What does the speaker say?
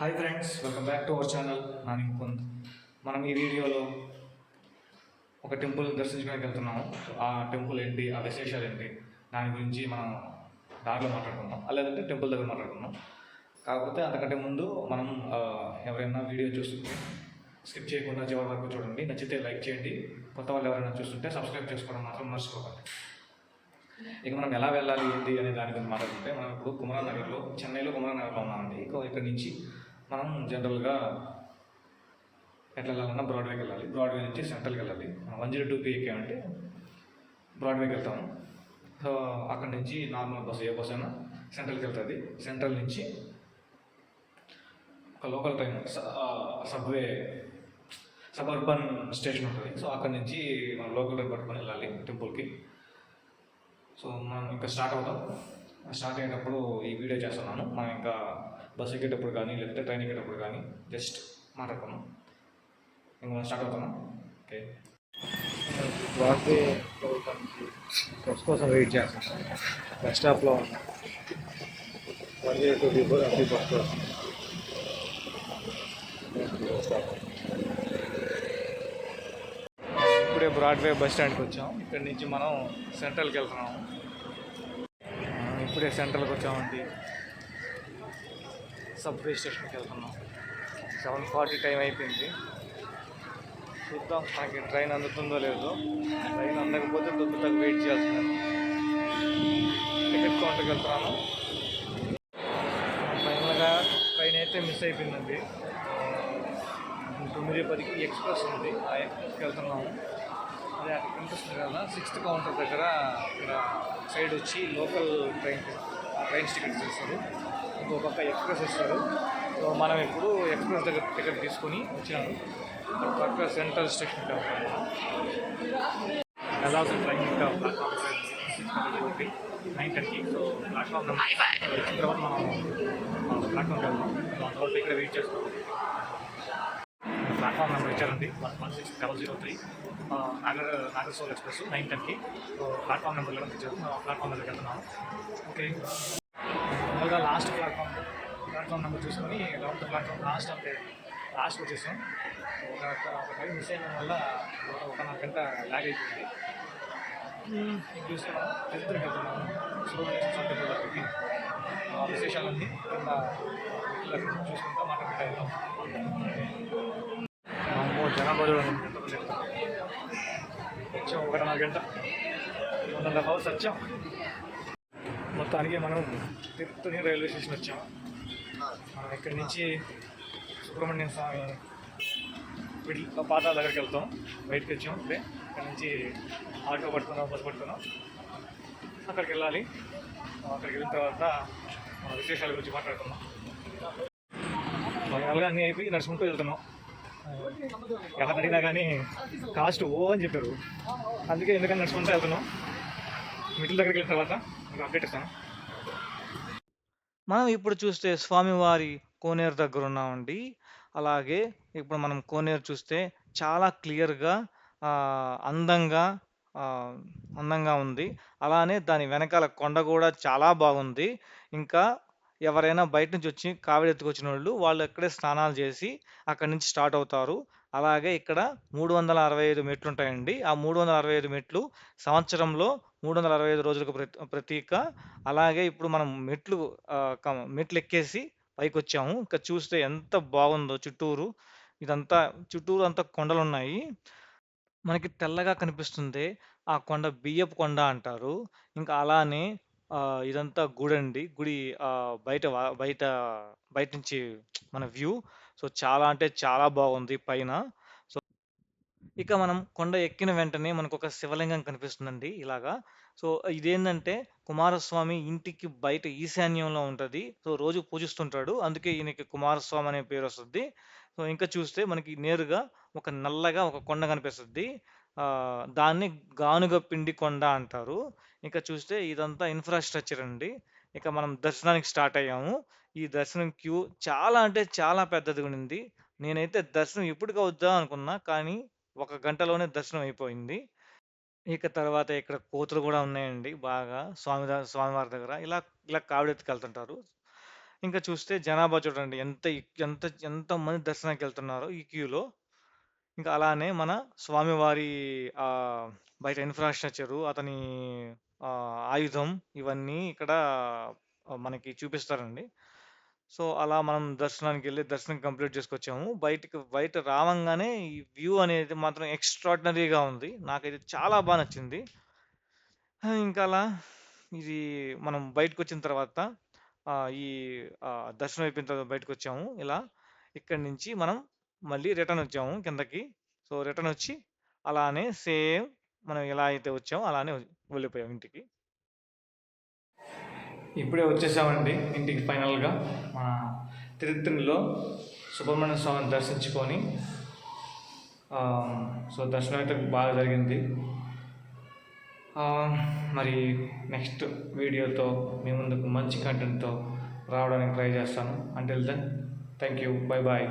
Hi friends welcome back to our channel Nani Mukund మనం ఈ వీడియోలో ఒక టెంపుల్ దర్శించడానికి వెళ్తున్నాము. ఆ టెంపుల్ ఏంటి ఆ విశేషాలు ఏంటి దాని గురించి మనం దారిలో మాట్లాడుకుందాం. లేదంటే టెంపుల్ దగ్గర మాట్లాడుకుందాం. కాకపోతే అంతకంటే ముందు మనం ఎవరైనా వీడియో చూస్తుంటే స్కిప్ చేయకుండా చివరి వరకు చూడండి. నచ్చితే లైక్ చేయండి. కొత్త వాళ్ళు ఎవరైనా చూస్తుంటే సబ్స్క్రైబ్ చేసుకోవడం మాత్రం మర్చిపోకండి. ఇక మనం ఎలా వెళ్ళాలి ఏంటి అనే దాని గురించి మాట్లాడుకుంటే మనం ఇప్పుడు కుమరా నగర్లో చెన్నైలో కుమరానగర్లో ఉన్నామండి. ఇక ఇక్కడ నుంచి మనం జనరల్గా ఎట్లా వెళ్ళాలన్నా బ్రాడ్వేకి వెళ్ళాలి బ్రాడ్వే నుంచి సెంట్రల్కి వెళ్ళాలి వన్ జీరో టూ పిఏకే అంటే బ్రాడ్వేకి వెళ్తాము సో అక్కడి నుంచి నార్మల్ బస్సు ఏ బస్సు అయినా సెంట్రల్కి వెళ్తుంది సెంట్రల్ నుంచి ఒక local train subway suburban station ఉంటుంది. సో అక్కడి నుంచి మనం లోకల్ ట్రైన్ పట్టుకొని వెళ్ళాలి టెంపుల్కి. సో మనం ఇంకా స్టార్ట్ అవుతాం. స్టార్ట్ అయ్యేటప్పుడు ఈ వీడియో చేస్తున్నాను. మనం ఇంకా బస్ ఎక్కేటప్పుడు కానీ లేకపోతే ట్రైన్ ఎక్కేటప్పుడు కానీ జస్ట్ మాట్లాడుకున్నాం ఇంకా మనం స్టార్ట్ అవుతున్నాం ఓకే. బస్ కోసం వెయిట్ చేస్తాం. బస్ స్టాప్లో ఉన్నాం. వన్ జీరో టూ బిఫోర్ అఫీ బస్ కోసం. ఇప్పుడే బ్రాడ్వే బస్ స్టాండ్కి వచ్చాం. ఇక్కడ నుంచి మనం సెంట్రల్కి వెళ్తున్నాం ఆ, ఇప్పుడే సెంట్రల్కి వచ్చామండి. సబ్వే స్టేషన్కి వెళ్తున్నాం. సెవెన్ ఫార్టీ టైం అయిపోయింది. చూద్దాం మనకి ట్రైన్ అందుతుందో లేదో. ట్రైన్ అందకపోతే దొంగతకు వెయిట్ చేస్తున్నాను. టికెట్ కౌంటర్కి వెళ్తున్నాను. ఫైనల్గా ట్రైన్ అయితే మిస్ అయిపోయిందండి. తొమ్మిది పదికి ఎక్స్ప్రెస్ ఉంది. ఆ ఎక్స్ప్రెస్కి వెళ్తున్నాము. అదే అక్కడ కనిపిస్తుంది కదా సిక్స్త్ కౌంటర్ దగ్గర ఇక్కడ సైడ్ వచ్చి లోకల్ ట్రైన్ ట్రైన్ టికెట్స్ ఇస్తారు ఇంకో పక్క ఎక్స్ప్రెస్ ఇస్తారు సో మనం ఇప్పుడు ఎక్స్ప్రెస్ దగ్గర టికెట్ తీసుకొని వచ్చినాము పక్క సెంట్రల్ స్టేషన్ ఎలా ట్రైన్ ఇంకా platform nine thirty so platform తర్వాత మనం ప్లాట్ఫామ్ వెళ్దాం సో అంతవరకు ఇక్కడ వెయిట్ చేస్తాం ప్లాట్ఫామ్ నెంబర్ ఇచ్చారండి. One one six double zero three Nagar Nagarsol express nine టెన్కి ప్లాట్ఫామ్ నెంబర్ లెవెన్ ఇచ్చారు ప్లాట్ఫామ్ దగ్గరికి వెళ్తున్నాము ఓకే. ముందుగా లాస్ట్ ప్లాట్ఫామ్ ప్లాట్ఫామ్ నెంబర్ చూసుకొని లెవెన్త్ ప్లాట్ఫామ్ లాస్ట్ అంటే లాస్ట్ వచ్చేసాం. ఒక ఒక టైం మిస్ అయిన వల్ల ఒక నాలుగు గంట ల్యాగ్ అయిపోయింది. మ్మ్. ఇది చూస్తే వెళ్తున్నాము సుబ్రహ్మణ్య టెంపుల్ దగ్గరికి విశేషాలన్నీ కింద చూసుకుంటా మాట్లాడుకుంటా వెళ్తాం అమ్మో జనాభా చూడండి వచ్చాం ఒకటిన్నర గంట వందల అండ్ అవర్స్ వచ్చాం మొత్తానికి మనం తిరుపతి రైల్వే స్టేషన్ వచ్చాం. మనం ఇక్కడి నుంచి సుబ్రహ్మణ్య స్వామి విడి పాతాల దగ్గరికి వెళ్తాం. బయటకు వచ్చాం. ఇప్పుడే ఇక్కడ నుంచి ఆటో పడుతున్నాం బస్ పడుతున్నాం అక్కడికి వెళ్ళాలి. అక్కడికి వెళ్ళిన తర్వాత మన విశేషాల గురించి మాట్లాడుకుందాం. ఫైనల్గా అన్నీ అయిపోయి నడుచుకుంటూ వెళ్తున్నాం. ఎవరు అడిగినా కానీ కాస్ట్ ఓ అని చెప్పారు. అందుకే ఎందుకని నడుచుకుంటూ వెళ్తున్నాం. మిడిల్ దగ్గరికి వెళ్ళిన తర్వాత మీకు అప్డేట్ ఇస్తాను. మనం ఇప్పుడు చూస్తే స్వామివారి కోనేరు దగ్గర ఉన్నామండి. అలాగే ఇప్పుడు మనం కోనేరు చూస్తే చాలా క్లియర్గా అందంగా అందంగా ఉంది. అలానే దాని వెనకాల కొండ కూడా చాలా బాగుంది. ఇంకా ఎవరైనా బయట నుంచి వచ్చి కావిడి ఎత్తుకొచ్చిన వాళ్ళు వాళ్ళు ఇక్కడే స్నానాలు చేసి అక్కడి నుంచి స్టార్ట్ అవుతారు. అలాగే ఇక్కడ మూడు వందల అరవై ఐదు మెట్లు ఉంటాయండి. ఆ మూడు వందల అరవై ఐదు మెట్లు సంవత్సరంలో మూడు వందల అరవై ఐదు రోజులకు ప్రతి ప్రతీక. అలాగే ఇప్పుడు మనం మెట్లు మెట్లు ఎక్కేసి పైకి వచ్చాము. ఇంకా చూస్తే ఎంత బాగుందో చుట్టూరు. ఇదంతా చుట్టూరు అంతా కొండలు ఉన్నాయి మనకి తెల్లగా కనిపిస్తుంది. ఆ కొండ బియ్యపు కొండ అంటారు. ఇంకా అలానే ఆ, ఇదంతా గుడి అండి గుడి బయట బయట బయట నుంచి మన వ్యూ. సో చాలా అంటే చాలా బాగుంది పైన. సో ఇక మనం కొండ ఎక్కిన వెంటనే మనకు ఒక శివలింగం కనిపిస్తుందండి ఇలాగా. సో ఇదేంటంటే కుమారస్వామి ఇంటికి బయట ఈశాన్యంలో ఉంటుంది. సో రోజు పూజిస్తుంటాడు. అందుకే ఈయనకి కుమారస్వామి అనే పేరు వస్తుంది సో ఇంకా చూస్తే మనకి నేరుగా ఒక నల్లగా ఒక కొండ కనిపిస్తుంది. దాన్ని గానుగ పిండి కొండ అంటారు. ఇంకా చూస్తే ఇదంతా ఇన్ఫ్రాస్ట్రక్చర్ అండి. ఇక మనం దర్శనానికి స్టార్ట్ అయ్యాము. ఈ దర్శనం క్యూ చాలా అంటే చాలా పెద్దది ఉండింది. నేనైతే దర్శనం ఇప్పటికే వద్దాం అనుకున్నా కానీ ఒక గంటలోనే దర్శనం అయిపోయింది. ఇక తర్వాత ఇక్కడ కోతులు కూడా ఉన్నాయండి బాగా. స్వామి స్వామివారి దగ్గర. ఇలా ఇలా కావిడెత్తుకెళ్తుంటారు ఇంకా చూస్తే జనాభా చూడండి ఎంత ఎంత ఎంతమంది దర్శనానికి వెళ్తున్నారో ఈ క్యూలో. ఇంకా అలానే మన స్వామివారి ఆ, బయట ఇన్ఫ్రాస్ట్రక్చరు అతని ఆ, ఆయుధం ఇవన్నీ ఇక్కడ మనకి చూపిస్తారండి. సో అలా మనం దర్శనానికి వెళ్ళి దర్శనం కంప్లీట్ చేసుకొచ్చాము. బయటకు బయట రావంగానే ఈ వ్యూ అనేది మాత్రం ఎక్స్ట్రాడినరీగా ఉంది. నాకైతే చాలా బాగా నచ్చింది. ఇంకా అలా ఇది మనం బయటకు వచ్చిన తర్వాత ఈ దర్శనం అయిపోయిన తర్వాత బయటకు వచ్చాము ఇలా ఇక్కడి నుంచి మనం మళ్ళీ రిటర్న్ వచ్చాము కిందకి. సో రిటర్న్ వచ్చి అలానే సేమ్ మనం ఎలా అయితే వచ్చామో అలానే వెళ్ళిపోయాం ఇంటికి. ఇప్పుడే వచ్చేసామండి ఇంటికి ఫైనల్గా. మన తిరుత్తణిలో సుబ్రహ్మణ్య స్వామిని దర్శించుకొని సో దర్శనం అయితే బాగా జరిగింది. మరి నెక్స్ట్ వీడియోతో మీ ముందుకు మంచి కంటెంట్తో రావడానికి ట్రై చేస్తాను. అంటే then thank you bye bye